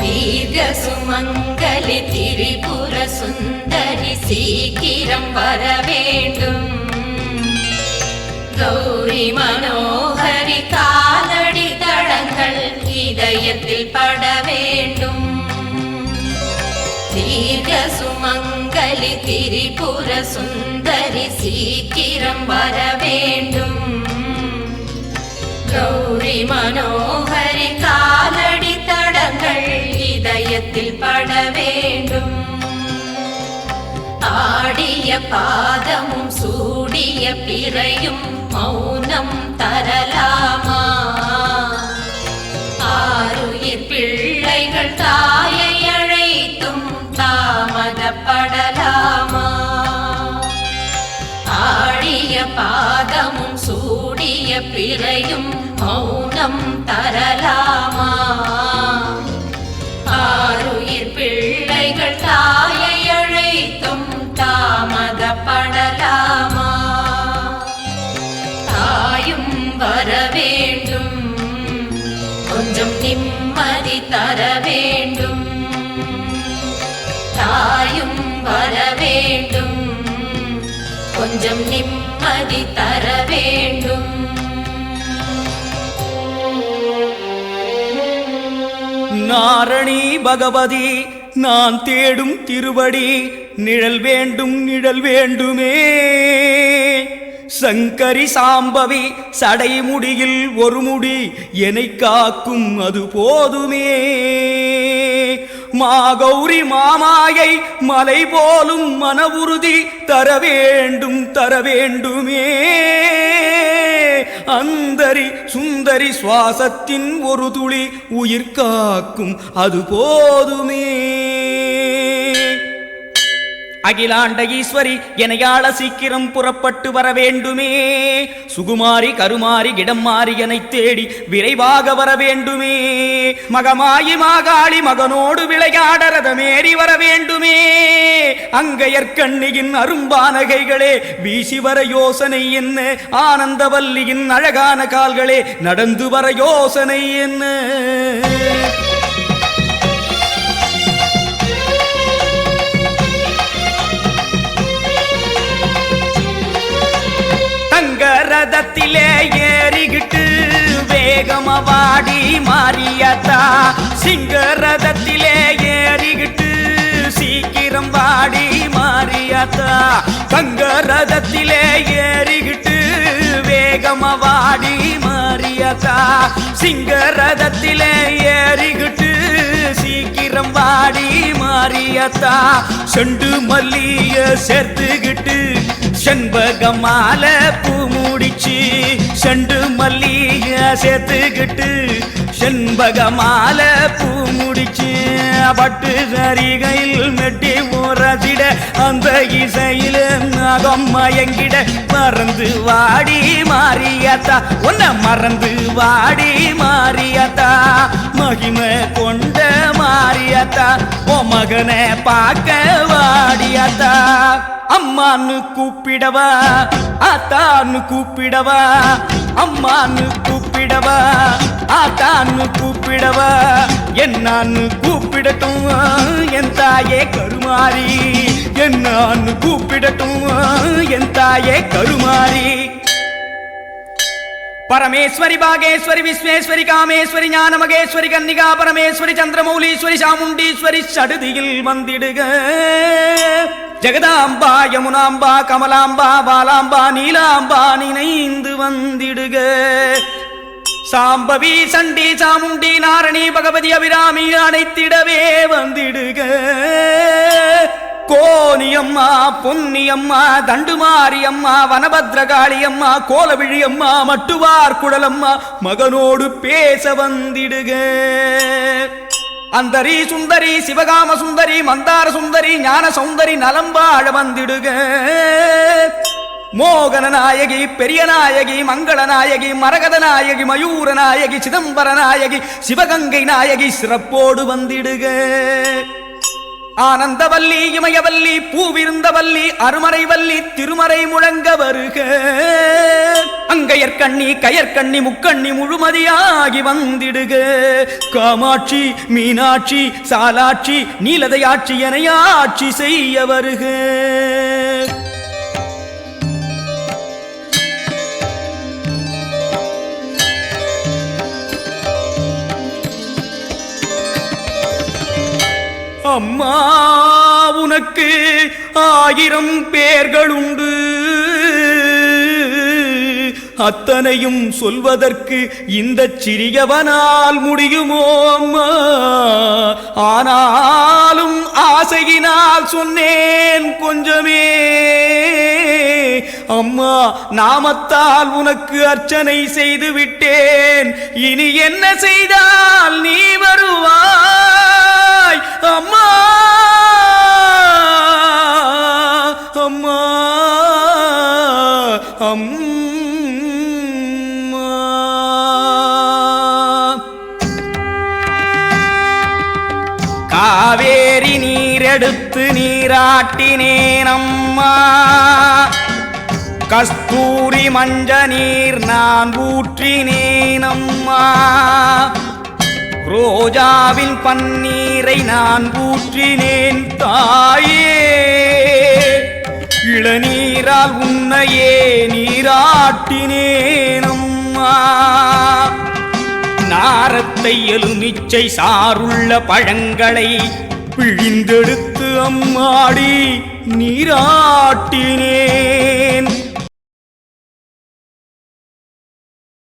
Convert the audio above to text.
தீர்க்க சுமங்கலி திரிபுர சுந்தரி சீக்கிரம் வர வேண்டும் கௌரி மனோகரி காலடி தடங்கள் இதயத்தில் பட வேண்டும் தீர்க்க சுமங்கலி திரிபுர சுந்தரி சீக்கிரம் வர வேண்டும் கௌரி மனோகரி காலடி தடங்கள் இதயத்தில் பட வேண்டும் ஆடிய பாதமும் சூடிய பிறையும் மௌனம் தரலாமா கொஞ்சம் நிம்மதி தர வேண்டும். நாரணி பகவதி நான் தேடும் திருவடி நிழல் வேண்டும் நிழல் வேண்டுமே. சங்கரி சாம்பவி சடைமுடியில் ஒரு முடி எனை காக்கும் அது போதுமே. மாகௌரி மாமாயை மலை போலும் மன உறுதி தர வேண்டும் தர வேண்டுமே. அந்தரி சுந்தரி சுவாசத்தின் ஒரு துளி உயிர் காக்கும் அது போதுமே. அகிலாண்ட ஈஸ்வரி எனையாள சீக்கிரம் புறப்பட்டு வர வேண்டுமே. சுகுமாரி கருமாரி இடம் மாறி என தேடி விரைவாக வர வேண்டுமே. மகமாயி மாகாளி மகனோடு விளையாட ரதமேறி வர வேண்டுமே. அங்கையற்கண்ணியின் அரும்பானகைகளே வீசி வர யோசனை என்ன? ஆனந்தவல்லியின் அழகான கால்களே நடந்து வர யோசனை என்ன? வேகமவாடி மாறியதா? சிங்கரதத்திலே சிங்க ஏறிக்கிட்டு சீக்கிரம் வாடி மாறியதா? தங்க ரதத்திலே ஏறிக்கிட்டு வேகமா வாடி மாறியாத்தா ஏறிக்கிட்டு சீக்கிரம் வாடி மாறியதா? செண்டு மல்லிய சேர்த்துக்கிட்டு செண்பகமால பூ முடிச்சு செண்டு மல்லிய சேர்த்துக்கிட்டு செண்பகமால பூ முடிச்சு பட்டு சரிகையில் மெட்டி உரசிட அந்த இசையில நகம் மயங்கிட மறந்து வாடி. மாறியதா உன்னை மறந்து வாடி மாறியதா மகிமை கொண்ட மாறியதா ஓ மகனை பார்க்க வாடியதா அம்மான்னு கூப்பிடவா? ஆத்தான்னு கூப்பிடவா? அம்மான்னு கூப்பிடவா? ஆத்தான்னு கூப்பிடவா? என்னான்னு கூப்பிடட்டும் என் தாயே கருமாறி. என்னான்னு கூப்பிடட்டும் என் தாயே கருமாறி. பரமேஸ்வரி பாகேஸ்வரி விஸ்வேஸ்வரி காமேஸ்வரி ஞானமகேஸ்வரி கன்னிகா பரமேஸ்வரி சந்திரமௌலீஸ்வரி சாமுண்டீஸ்வரி சடுதியில் வந்திடுக. ஜெகதாம்பா யமுனாம்பா கமலாம்பா பாலாம்பா நீலாம்பா நினைந்து வந்திடுக. சாம்பவி சண்டி சாமுண்டி நாரணி பகவதி அபிராமி அனைத்திடவே வந்திடுக. கோனியம்மா பொன்னியம்மா தண்டுமாரியம்மா வனபத்ரகாளியம்மா கோலவிழியம்மா மட்டுவார் குடலம்மா மகனோடு பேச வந்திடுக. அந்தரி சுந்தரி சிவகாம சுந்தரி மந்தார சுந்தரி ஞான சௌந்தரி நலம்பாழ வந்திடுக. மோகன நாயகி பெரிய நாயகி மங்கள நாயகி மரகத நாயகி மயூர நாயகி சிதம்பர நாயகி சிவகங்கை நாயகி சிறப்போடு வந்திடுக. ஆனந்தவல்லி இமயவல்லி பூவிருந்தவல்லி அருமறைவல்லி திருமறை முழங்க வருக. அங்கையற்கண்ணி கயற்கண்ணி முக்கண்ணி முழுமதியாகி வந்திடுக. காமாட்சி மீனாட்சி சாலாட்சி நீலதையாட்சி எனையாட்சி செய்ய வருக. அம்மா உனக்கு ஆயிரம் பேர்களுண்டு. அத்தனையும் சொல்வதற்கு இந்த சிறியவனால் முடியுமோ அம்மா? ஆனாலும் ஆசையினால் சொன்னேன் கொஞ்சமே. அம்மா நாமத்தால் உனக்கு அர்ச்சனை செய்து விட்டேன். இனி என்ன செய்தால் நீ வருவாய்? அம்மா! அம்மா! அம்மா! காவேரி நீரெடுத்து நீராட்டினேன் அம்மா கஸ்தூரி மஞ்ச நீர் நான் ஊற்றினேன் அம்மா ரோஜாவின் பன்னீரை நான் ஊற்றினேன் தாயே. இளநீரால் உன்னையே நீராட்டினேன் நாரத்தை எலுமிச்சை சாருள்ள பழங்களை பிழிந்தெடுத்து அம்மாடி நீராட்டினேன்.